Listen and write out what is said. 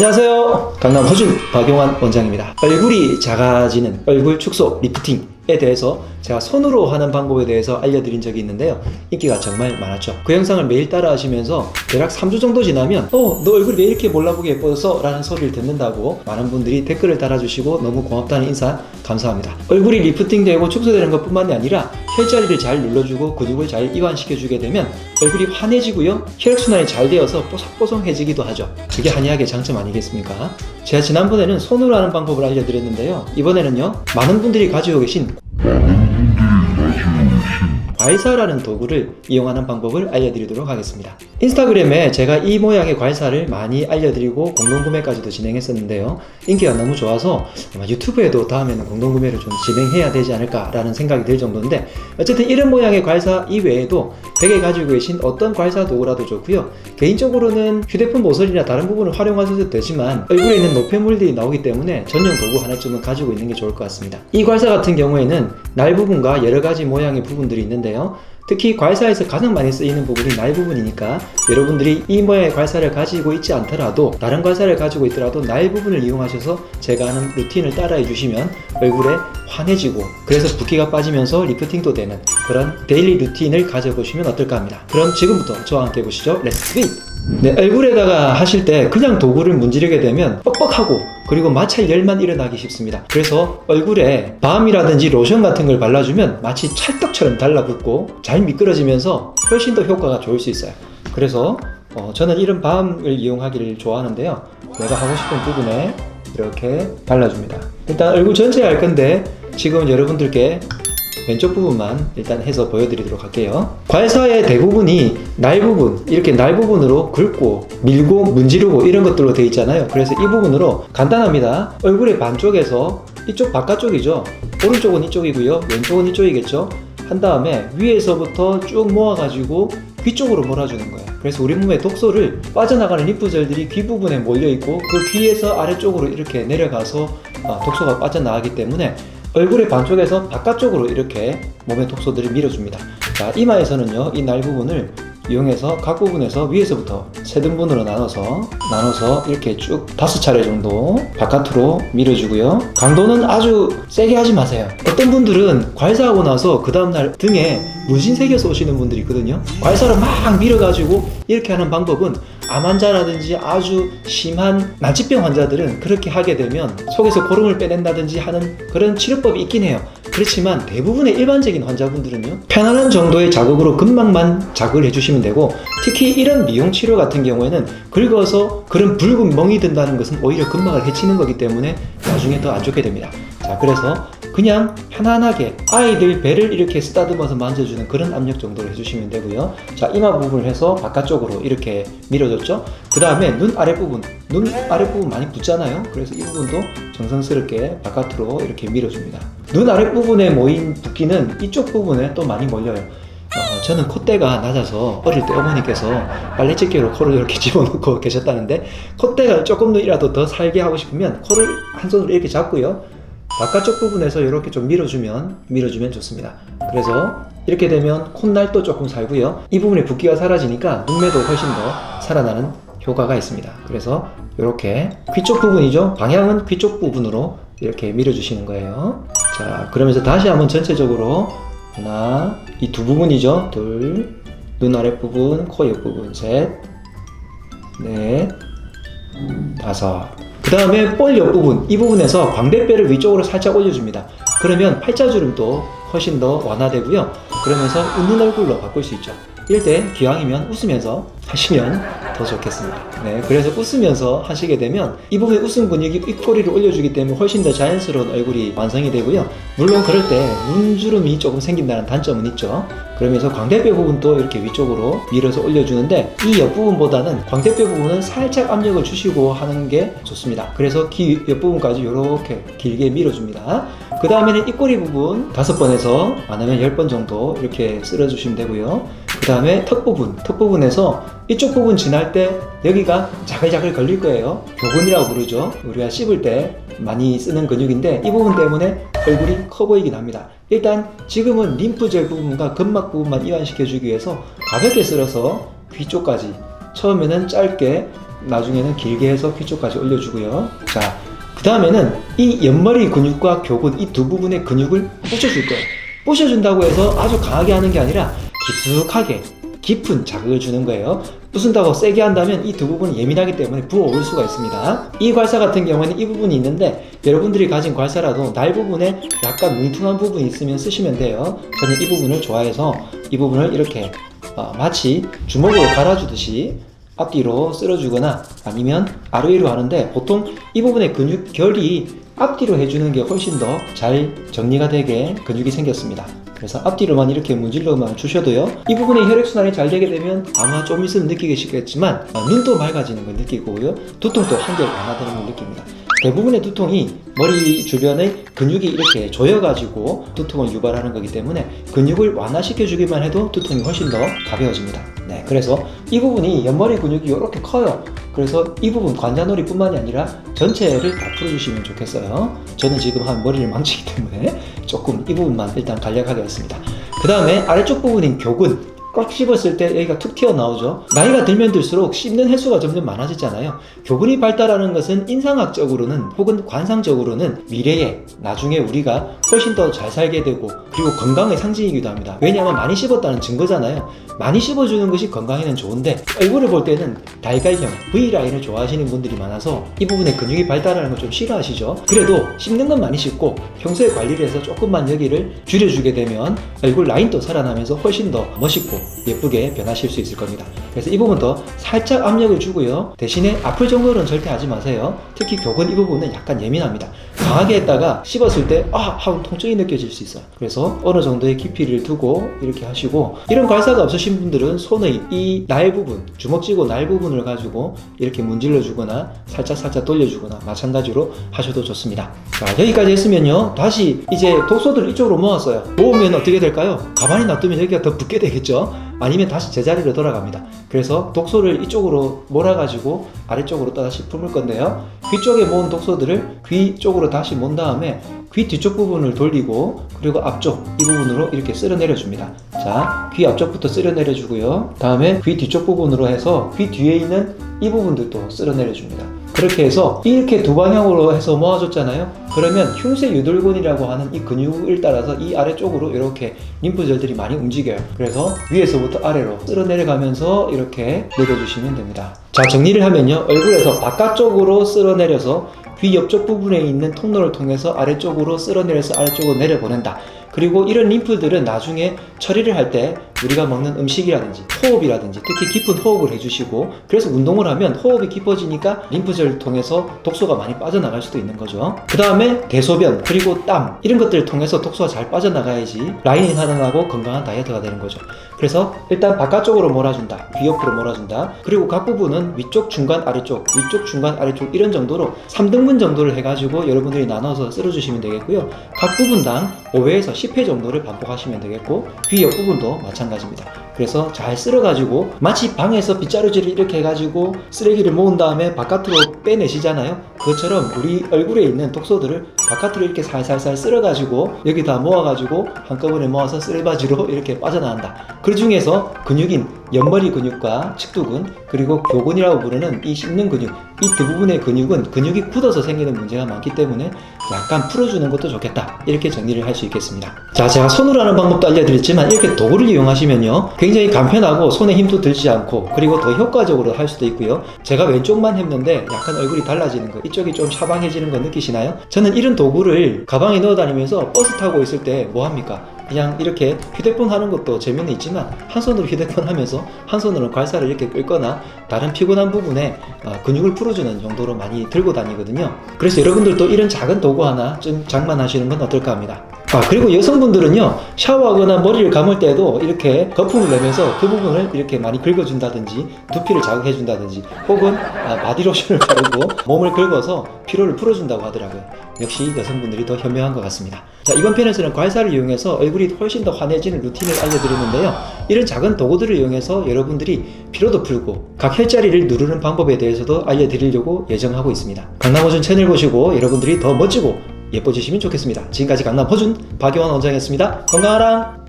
안녕하세요. 강남 허준 박용환 원장입니다. 얼굴이 작아지는 얼굴 축소 리프팅에 대해서 제가 손으로 하는 방법에 대해서 알려드린 적이 있는데요. 인기가 정말 많았죠. 그 영상을 매일 따라 하시면서 대략 3주 정도 지나면 어, 너 얼굴이 왜 이렇게 몰라보게 예뻐졌어? 라는 소리를 듣는다고 많은 분들이 댓글을 달아주시고 너무 고맙다는 인사 감사합니다. 얼굴이 리프팅되고 축소되는 것 뿐만이 아니라 혈자리를 잘 눌러주고 근육을 잘 이완시켜주게 되면 얼굴이 환해지고요. 혈액순환이 잘 되어서 뽀송뽀송해지기도 하죠. 그게 한의학의 장점 아니겠습니까? 제가 지난번에는 손으로 하는 방법을 알려드렸는데요. 이번에는요. 많은 분들이 가지고 계신 괄사라는 도구를 이용하는 방법을 알려드리도록 하겠습니다. 인스타그램에 제가 이 모양의 괄사를 많이 알려드리고 공동구매까지도 진행했었는데요. 인기가 너무 좋아서 아마 유튜브에도 다음에는 공동구매를 좀 진행해야 되지 않을까라는 생각이 들 정도인데 어쨌든 이런 모양의 괄사 이외에도 댁에 가지고 계신 어떤 괄사 도구라도 좋고요. 개인적으로는 휴대폰 모서리나 다른 부분을 활용하셔도 되지만 얼굴에 있는 노폐물들이 나오기 때문에 전용 도구 하나쯤은 가지고 있는 게 좋을 것 같습니다. 이 괄사 같은 경우에는 날 부분과 여러 가지 모양의 부분들이 있는데 요. 특히 괄사에서 가장 많이 쓰이는 부분이 날 부분이니까 여러분들이 이 모양의 괄사를 가지고 있지 않더라도 다른 괄사를 가지고 있더라도 날 부분을 이용하셔서 제가 하는 루틴을 따라해 주시면 얼굴에 환해지고 그래서 붓기가 빠지면서 리프팅도 되는 그런 데일리 루틴을 가져보시면 어떨까 합니다. 그럼 지금부터 저와 함께 보시죠. 렛츠 기! 네, 얼굴에다가 하실 때 그냥 도구를 문지르게 되면 뻑뻑하고 그리고 마찰 열만 일어나기 쉽습니다. 그래서 얼굴에 밤이라든지 로션 같은 걸 발라주면 마치 찰떡처럼 달라붙고 잘 미끄러지면서 훨씬 더 효과가 좋을 수 있어요. 그래서 어, 저는 이런 밤을 이용하기를 좋아하는데요. 내가 하고 싶은 부분에 이렇게 발라줍니다. 일단 얼굴 전체에 할 건데 지금 여러분들께 왼쪽 부분만 일단 해서 보여드리도록 할게요. 괄사의 대부분이 날 부분, 이렇게 날 부분으로 긁고, 밀고, 문지르고 이런 것들로 되어 있잖아요. 그래서 이 부분으로 간단합니다. 얼굴의 반쪽에서 이쪽 바깥쪽이죠. 오른쪽은 이쪽이고요. 왼쪽은 이쪽이겠죠. 한 다음에 위에서부터 쭉 모아가지고 귀 쪽으로 몰아주는 거예요. 그래서 우리 몸의 독소를 빠져나가는 림프절들이 귀 부분에 몰려 있고 그 귀에서 아래쪽으로 이렇게 내려가서 아, 독소가 빠져나가기 때문에 얼굴의 반쪽에서 바깥쪽으로 이렇게 몸의 독소들을 밀어줍니다. 자, 이마에서는요, 이 날 부분을 이용해서 각 부분에서 위에서부터 세 등분으로 나눠서 나눠서 이렇게 쭉 다섯 차례 정도 바깥으로 밀어주고요. 강도는 아주 세게 하지 마세요. 어떤 분들은 괄사하고 나서 그 다음날 등에 문신 새겨서 오시는 분들이 있거든요. 괄사를 막 밀어가지고 이렇게 하는 방법은 암 환자라든지 아주 심한 난치병 환자들은 그렇게 하게 되면 속에서 고름을 빼낸다든지 하는 그런 치료법이 있긴 해요. 그렇지만 대부분의 일반적인 환자분들은요 편안한 정도의 자극으로 근막만 자극을 해주시면 되고 특히 이런 미용 치료 같은 경우에는 긁어서 그런 붉은 멍이 든다는 것은 오히려 근막을 해치는 거기 때문에 나중에 더 안 좋게 됩니다. 자 그래서 그냥 편안하게 아이들 배를 이렇게 쓰다듬어서 만져주는 그런 압력 정도로 해주시면 되고요. 자 이마 부분을 해서 바깥쪽으로 이렇게 밀어줬죠. 그 다음에 눈 아랫부분, 눈 아랫부분 많이 붓잖아요. 그래서 이 부분도 정성스럽게 바깥으로 이렇게 밀어줍니다. 눈 아랫부분에 모인 붓기는 이쪽 부분에 또 많이 몰려요. 어, 저는 콧대가 낮아서 어릴 때 어머니께서 빨래집게로 코를 이렇게 집어넣고 계셨다는데 콧대가 조금이라도 더 살게 하고 싶으면 코를 한 손으로 이렇게 잡고요. 바깥쪽 부분에서 이렇게 좀 밀어주면 밀어주면 좋습니다. 그래서 이렇게 되면 콧날도 조금 살고요. 이 부분에 붓기가 사라지니까 눈매도 훨씬 더 살아나는 효과가 있습니다. 그래서 이렇게 귀 쪽 부분이죠. 방향은 귀 쪽 부분으로 이렇게 밀어주시는 거예요. 자, 그러면서 다시 한번 전체적으로 하나, 이 두 부분이죠. 둘, 눈 아랫 부분, 코 옆 부분, 셋, 넷, 다섯. 그 다음에 볼 옆부분, 이 부분에서 광대뼈를 위쪽으로 살짝 올려줍니다. 그러면 팔자주름도 훨씬 더 완화되고요. 그러면서 웃는 얼굴로 바꿀 수 있죠. 이럴 때 기왕이면 웃으면서 하시면 더 좋겠습니다. 네, 그래서 웃으면서 하시게 되면 이 부분에 웃음 근육이 입꼬리를 올려주기 때문에 훨씬 더 자연스러운 얼굴이 완성이 되고요. 물론 그럴 때 눈주름이 조금 생긴다는 단점은 있죠. 그러면서 광대뼈 부분도 이렇게 위쪽으로 밀어서 올려주는데 이 옆부분보다는 광대뼈 부분은 살짝 압력을 주시고 하는 게 좋습니다. 그래서 귀 옆부분까지 이렇게 길게 밀어줍니다. 그 다음에는 입꼬리 부분 다섯 번에서 많으면 열 번 정도 이렇게 쓸어주시면 되고요. 그 다음에 턱 부분, 턱 부분에서 이쪽 부분 지날 때 여기가 자글자글 걸릴 거예요. 교근이라고 부르죠. 우리가 씹을 때 많이 쓰는 근육인데 이 부분 때문에 얼굴이 커 보이긴 합니다. 일단 지금은 림프절 부분과 근막 부분만 이완시켜 주기 위해서 가볍게 쓸어서 귀 쪽까지 처음에는 짧게 나중에는 길게 해서 귀 쪽까지 올려주고요. 자, 그 다음에는 이 옆머리 근육과 교근 이 두 부분의 근육을 부셔줄 거예요. 부셔준다고 해서 아주 강하게 하는 게 아니라 깊숙하게 깊은 자극을 주는 거예요. 부순다고 세게 한다면 이 두 부분이 예민하기 때문에 부어올 수가 있습니다. 이 괄사 같은 경우에는 이 부분이 있는데 여러분들이 가진 괄사라도 날 부분에 약간 뭉퉁한 부분이 있으면 쓰시면 돼요. 저는 이 부분을 좋아해서 이 부분을 이렇게 어, 마치 주먹으로 갈아주듯이 앞뒤로 쓸어주거나 아니면 아래위로 하는데 보통 이 부분의 근육 결이 앞뒤로 해주는 게 훨씬 더 잘 정리가 되게 근육이 생겼습니다. 그래서 앞뒤로만 이렇게 문질러만 주셔도요. 이 부분에 혈액순환이 잘 되게 되면 아마 좀 있으면 느끼겠지만 아, 눈도 맑아지는 걸 느끼고요. 두통도 한결 완화되는 걸 느낍니다. 대부분의 두통이 머리 주변의 근육이 이렇게 조여가지고 두통을 유발하는 거기 때문에 근육을 완화시켜주기만 해도 두통이 훨씬 더 가벼워집니다. 네, 그래서 이 부분이 옆머리 근육이 이렇게 커요. 그래서 이 부분 관자놀이 뿐만이 아니라 전체를 다 풀어주시면 좋겠어요. 저는 지금 한 머리를 망치기 때문에 조금 이 부분만 일단 간략하게 했습니다. 그 다음에 아래쪽 부분인 교근. 꽉 씹었을 때 여기가 툭 튀어나오죠. 나이가 들면 들수록 씹는 횟수가 점점 많아지잖아요. 교근이 발달하는 것은 인상학적으로는 혹은 관상적으로는 미래에 나중에 우리가 훨씬 더 잘 살게 되고 그리고 건강의 상징이기도 합니다. 왜냐하면 많이 씹었다는 증거잖아요. 많이 씹어주는 것이 건강에는 좋은데 얼굴을 볼 때는 달걀형 V라인을 좋아하시는 분들이 많아서 이 부분에 근육이 발달하는 걸 좀 싫어하시죠. 그래도 씹는 건 많이 씹고 평소에 관리를 해서 조금만 여기를 줄여주게 되면 얼굴 라인도 살아나면서 훨씬 더 멋있고 예쁘게 변하실 수 있을 겁니다. 그래서 이 부분도 살짝 압력을 주고요. 대신에 아플 정도는 절대 하지 마세요. 특히 교근 이 부분은 약간 예민합니다. 강하게 했다가 씹었을 때 아! 하고 통증이 느껴질 수 있어요. 그래서 어느 정도의 깊이를 두고 이렇게 하시고 이런 관사가 없으신 분들은 손의 이 날 부분, 주먹 쥐고 날 부분을 가지고 이렇게 문질러 주거나 살짝 살짝 돌려 주거나 마찬가지로 하셔도 좋습니다. 자 여기까지 했으면요. 다시 이제 독소들 이쪽으로 모았어요. 모으면 어떻게 될까요? 가만히 놔두면 여기가 더 붓게 되겠죠? 아니면 다시 제자리로 돌아갑니다. 그래서 독소를 이쪽으로 몰아가지고 아래쪽으로 다시 품을 건데요. 귀 쪽에 모은 독소들을 귀 쪽으로 다시 몬 다음에 귀 뒤쪽 부분을 돌리고 그리고 앞쪽 이 부분으로 이렇게 쓸어내려 줍니다. 자, 귀 앞쪽부터 쓸어내려 주고요. 다음에 귀 뒤쪽 부분으로 해서 귀 뒤에 있는 이 부분들도 쓸어내려 줍니다. 그렇게 해서 이렇게 두 방향으로 해서 모아줬잖아요. 그러면 흉쇄 유돌근이라고 하는 이 근육을 따라서 이 아래쪽으로 이렇게 림프절들이 많이 움직여요. 그래서 위에서부터 아래로 쓸어 내려가면서 이렇게 내려주시면 됩니다. 자 정리를 하면요. 얼굴에서 바깥쪽으로 쓸어 내려서 귀 옆쪽 부분에 있는 통로를 통해서 아래쪽으로 쓸어 내려서 아래쪽으로 내려보낸다. 그리고 이런 림프들은 나중에 처리를 할 때 우리가 먹는 음식이라든지 호흡이라든지 특히 깊은 호흡을 해주시고 그래서 운동을 하면 호흡이 깊어지니까 림프절을 통해서 독소가 많이 빠져나갈 수도 있는 거죠. 그 다음에 대소변 그리고 땀 이런 것들을 통해서 독소가 잘 빠져나가야지 라인이 살아나고 건강한 다이어트가 되는 거죠. 그래서 일단 바깥쪽으로 몰아준다. 귀 옆으로 몰아준다. 그리고 각 부분은 위쪽, 중간, 아래쪽, 위쪽, 중간, 아래쪽 이런 정도로 3등분 정도를 해가지고 여러분들이 나눠서 쓸어주시면 되겠고요. 각 부분당 5회에서 10회 정도를 반복하시면 되겠고 귀 옆부분도 마찬가지입니다. 그래서 잘 쓸어가지고 마치 방에서 빗자루질을 이렇게 해가지고 쓰레기를 모은 다음에 바깥으로 빼내시잖아요. 그것처럼 우리 얼굴에 있는 독소들을 바깥으로 이렇게 살살살 쓸어가지고 여기 다 모아가지고 한꺼번에 모아서 쓸바지로 이렇게 빠져나간다. 그 중에서 근육인 옆머리 근육과 측두근 그리고 교근이라고 부르는 이 씹는 근육 이 대부분의 근육은 근육이 굳어서 생기는 문제가 많기 때문에 약간 풀어주는 것도 좋겠다 이렇게 정리를 할 수 있겠습니다 자 제가 손으로 하는 방법도 알려드렸지만 이렇게 도구를 이용하시면요 굉장히 간편하고 손에 힘도 들지 않고 그리고 더 효과적으로 할 수도 있고요 제가 왼쪽만 했는데 약간 얼굴이 달라지는 거 이쪽이 좀 샤방해지는 거 느끼시나요? 저는 이런 도구를 가방에 넣어 다니면서 버스 타고 있을 때 뭐 합니까? 그냥 이렇게 휴대폰 하는 것도 재미는 있지만 한 손으로 휴대폰 하면서 한 손으로 괄사를 이렇게 끌거나 다른 피곤한 부분에 어, 근육을 풀어주는 정도로 많이 들고 다니거든요. 그래서 여러분들도 이런 작은 도구 하나 좀 장만하시는 건 어떨까 합니다. 아 그리고 여성분들은요 샤워하거나 머리를 감을 때도 이렇게 거품을 내면서 그 부분을 이렇게 많이 긁어준다든지 두피를 자극해준다든지 혹은 아, 바디로션을 바르고 몸을 긁어서 피로를 풀어준다고 하더라고요. 역시 여성분들이 더 현명한 것 같습니다. 자 이번 편에서는 괄사를 이용해서 얼굴이 훨씬 더 환해지는 루틴을 알려드렸는데요. 이런 작은 도구들을 이용해서 여러분들이 피로도 풀고 각 혈자리를 누르는 방법에 대해서도 알려드리려고 예정하고 있습니다. 강남호준 채널 보시고 여러분들이 더 멋지고 예뻐지시면 좋겠습니다. 지금까지 강남 허준 박용환 원장이었습니다. 건강하라!